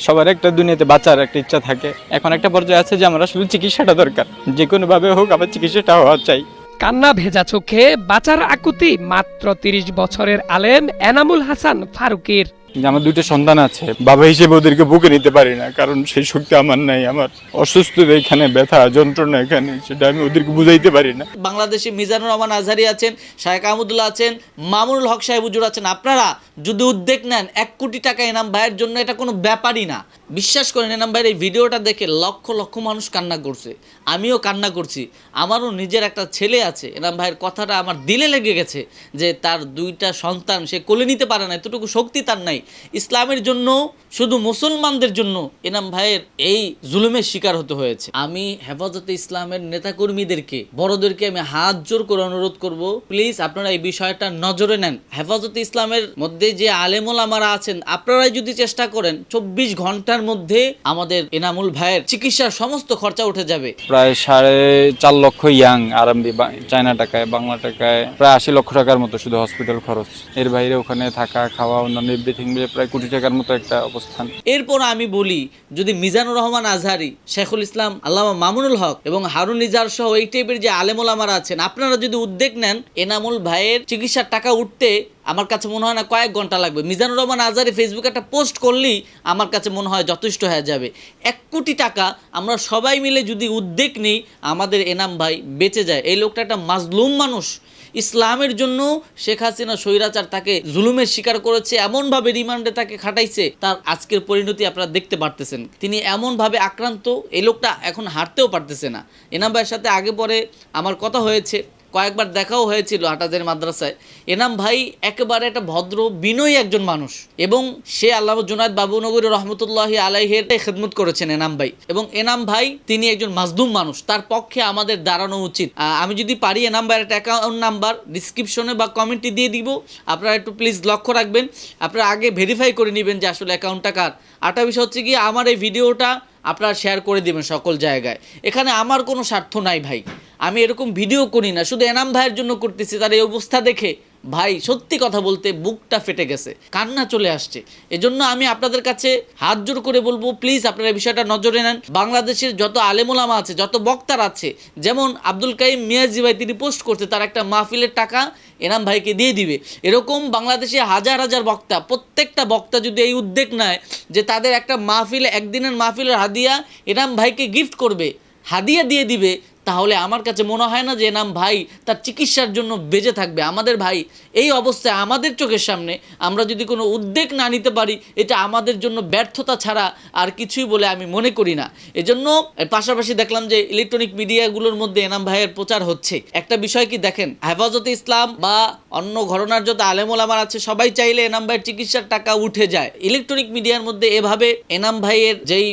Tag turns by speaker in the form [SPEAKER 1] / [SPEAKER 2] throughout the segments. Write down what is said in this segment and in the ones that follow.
[SPEAKER 1] সবার একটা দুনিয়াতে বাঁচার একটা ইচ্ছা থাকে। এখন একটা পর্যায়ে আছে যে আমরা শুধু চিকিৎসাটা দরকার। যে কোনোভাবে হোক আমার চিকিৎসাটা হওয়া চাই।
[SPEAKER 2] কান্না ভেজা চোখে বাঁচার আকুতি মাত্র তিরিশ বছরের আলেম এনামুল হাসান ফারুকের।
[SPEAKER 1] যে আমার দুইটা সন্তান আছে, বাবা হিসেবে ওদেরকে বুকে নিতে পারি না, কারণ সেই শক্তি আমার নাই, আমার অসুস্থতা এখানে, ব্যথা, যন্ত্রণা এখানে, সেটা আমি ওদেরকে বুঝাইতে পারি না।
[SPEAKER 3] বাংলাদেশে মিজানুর রহমান আজহারি আছেন শায়েক আহমদুল্লাহ আছেন, মামুনুল হক সাহেব হুজুর আছেন। আপনারা যদি উদ্যোগ নেন, এক কোটি টাকা এনাম ভাইয়ের জন্য এটা কোনো ব্যাপারই না। বিশ্বাস করেন, এনাম ভাইয়ের এই ভিডিওটা দেখে লক্ষ লক্ষ মানুষ কান্না করছে। আমিও কান্না করছি। আমারও নিজের একটা ছেলে আছে, এনাম ভাইয়ের কথাটা আমার দিলে লেগে গেছে যে তার দুইটা সন্তান সে কোলে নিতে পারে না, এতটুকু শক্তি তার নাই। ইসলামের জন্য, শুধু মুসলমানদের জন্য এনাম ভাইয়ের এই জুলুমের শিকার হতে হয়েছে। আমি হেফাজতে ইসলামের নেতাকর্মীদেরকে, বড়দেরকে আমি হাত জোর করে অনুরোধ করব, প্লিজ আপনারা এই বিষয়টা নজরে নেন। হেফাজতে ইসলামের মধ্যে যে আলেমুল আমারা আছেন, আপনারাই যদি চেষ্টা করেন, চব্বিশ ঘণ্টার মধ্যে আমাদের এনামুল ভাইয়ের চিকিৎসার সমস্ত খরচা উঠে যাবে।
[SPEAKER 1] প্রায় সাড়ে চার লক্ষ ইয়াং আরএমবি চায়না টাকায়, বাংলা টাকায় প্রায় আশি লক্ষ টাকার মতো শুধু হসপিটাল খরচ। এর বাইরে ওখানে থাকা, খাওয়া, অন্যান্য এভরিথিং মিলে প্রায় কোটি টাকার মতো একটা অবস্থান।
[SPEAKER 3] এরপর আমি বলি, যদি মিজানুর রহমান আজহারি, শেখুল ইসলাম, আল্লামা মামুনুল হক এবং হারুন নিজার সহ এই টাইপের যে আলেমুল আমারা আছেন, আপনারা যদি উদ্যোগ নেন, এনামুল ভাইয়ের চিকিৎসার টাকা উঠতে আমার কাছে মনে হয় না কয়েক ঘণ্টা লাগবে। মিজানুর রহমান আজহারি ফেসবুকে একটা পোস্ট করলেই আমার কাছে মনে হয় যথেষ্ট হয়ে যাবে। এক কোটি টাকা আমরা সবাই মিলে যদি উদ্যোগ নিই, আমাদের এনাম ভাই বেঁচে যায়। এই লোকটা একটা মাজলুম মানুষ। ইসলামের জন্য শেখ হাসিনা স্বৈরাচার তাকে জুলুমের শিকার করেছে, এমনভাবে রিমান্ডে তাকে খাটাইছে, তার আজকের পরিণতি আপনারা দেখতে পারতেছেন। তিনি এমনভাবে আক্রান্ত, এই লোকটা এখন হাঁটতেও পারতেছে না। এনাম ভাইয়ের সাথে আগে পরে আমার কথা হয়েছে। কয়েকবার দেখাও হয়েছিল হাটাদের মাদ্রাসায়। এনাম ভাই একেবারে একটা ভদ্র, বিনয়ী একজন মানুষ এবং সে আল্লাহ জুনায়দ বাবুনগরী রহমতুল্লাহ আলাইহের খেদমত করেছেন এনাম ভাই। এবং এনাম ভাই তিনি একজন মাজদুম মানুষ, তার পক্ষে আমাদের দাঁড়ানো উচিত। আমি যদি পারি এনাম ভাইয়ের একটা অ্যাকাউন্ট নাম্বার ডিসক্রিপশনে বা কমেন্টে দিয়ে দিব। আপনারা একটু প্লিজ লক্ষ্য রাখবেন। আপনারা আগে ভেরিফাই করে নেবেন যে আসলে অ্যাকাউন্টটা কার। আরেকটা বিষয় হচ্ছে কি আমার এই ভিডিওটা আপনারা শেয়ার করে দিবেন সকল জায়গায়। এখানে আমার কোনো স্বার্থ নাই ভাই। আমি এরকম ভিডিও করি না, শুধু এনাম ভাইয়ের জন্য করতেছি, তার এই অবস্থা দেখে ভাই সত্যি কথা বলতে বুকটা ফেটে গেছে, কান্না চলে আসছে। এজন্য আমি আপনাদের কাছে হাত জোর করে বলব প্লিজ আপনারা বিষয়টা নজরে নেন। বাংলাদেশের যত আলেমোলামা আছে, যত বক্তার আছে, যেমন আব্দুল কাইম মিয়াজি ভাই তিনি পোস্ট করছে, তার একটা মাহফিলের টাকা এনাম ভাইকে দিয়ে দিবে। এরকম বাংলাদেশে হাজার হাজার বক্তা, প্রত্যেকটা বক্তা যদি এই উদ্যোগ নেয় যে তাদের একটা মাহফিল, একদিনের মাহফিলের হাদিয়া এনাম ভাইকে গিফট করবে, হাদিয়া দিয়ে দিবে তাহলে আমার কাছে মনে হয় না যে এনাম ভাই তার চিকিৎসার জন্য বেঁচে থাকবে। আমাদের ভাই, এই অবস্থায় আমাদের চোখের সামনে আমরা যদি কোনো উদ্যোগ না নিতে পারি, এটা আমাদের জন্য ব্যর্থতা ছাড়া আর কিছুই বলে আমি মনে করি না। এজন্য পাশাপাশি দেখলাম যে ইলেকট্রনিক মিডিয়াগুলোর মধ্যে এনাম ভাইয়ের প্রচার হচ্ছে। একটা বিষয় কি দেখেন, হেফাজতে ইসলাম বা অন্য ঘটনার যত আলেমুল আমার আছে, সবাই চাইলে এনাম ভাইয়ের চিকিৎসার টাকা উঠে যায়। ইলেকট্রনিক মিডিয়ার মধ্যে এভাবে এনাম ভাইয়ের যেই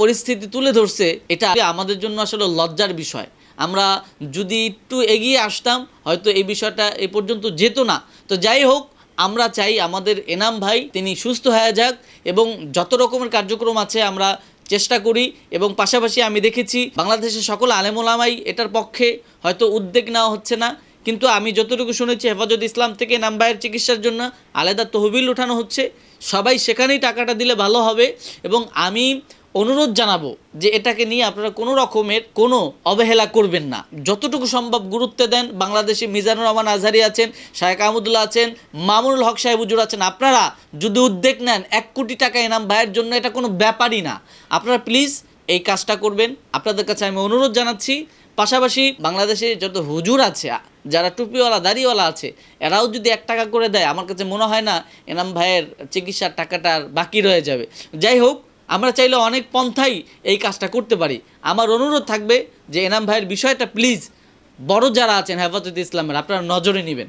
[SPEAKER 3] পরিস্থিতি তুলে ধরছে, এটা আমাদের জন্য আসলে লজ্জার বিষয়। আমরা যদি একটু এগিয়ে আসতাম, হয়তো এই বিষয়টা এ পর্যন্ত যেত না। তো যাই হোক, আমরা চাই আমাদের এনাম ভাই তিনি সুস্থ হয়ে যাক এবং যত রকমের কার্যক্রম আছে আমরা চেষ্টা করি এবং পাশাপাশি আমি দেখেছি বাংলাদেশের সকল আলেমোলামাই এটার পক্ষে হয়তো উদ্যোগ নেওয়া হচ্ছে না। কিন্তু আমি যতটুকু শুনেছি হেফাজত ইসলাম থেকে এনাম ভাইয়ের চিকিৎসার জন্য আলাদা তহবিল উঠানো হচ্ছে। সবাই সেখানেই টাকাটা দিলে ভালো হবে এবং আমি অনুরোধ জানাব যে এটাকে নিয়ে আপনারা কোনো রকমের কোনো অবহেলা করবেন না। যতটুকু সম্ভব গুরুত্ব দেন। বাংলাদেশে মিজানুর রহমান আজহারি আছেন, শায়েক আহমদুল্লাহ আছেন, মামুনুল হক সাহেব হুজুর আছেন। আপনারা যদি উদ্যোগ নেন, এক কোটি টাকা এনাম ভাইয়ের জন্য এটা কোনো ব্যাপারই না। আপনারা প্লিজ এই কাজটা করবেন। আপনাদের কাছে আমি অনুরোধ জানাচ্ছি। পাশাপাশি বাংলাদেশে যত হুজুর আছে, যারা টুপিওয়ালা, দাড়িওয়ালা আছে, এরাও যদি এক টাকা করে দেয়, আমার কাছে মনে হয় না এনাম ভাইয়ের চিকিৎসার টাকাটা আর বাকি রয়ে যাবে। যাই হোক আমরা চাইলে অনেক পন্থাই এই কাজটা করতে পারি। আমার অনুরোধ থাকবে যে এনাম ভাইয়ের বিষয়টা প্লিজ বড় যারা আছেন হেফাজত ইসলামের, আপনারা নজরে নেবেন।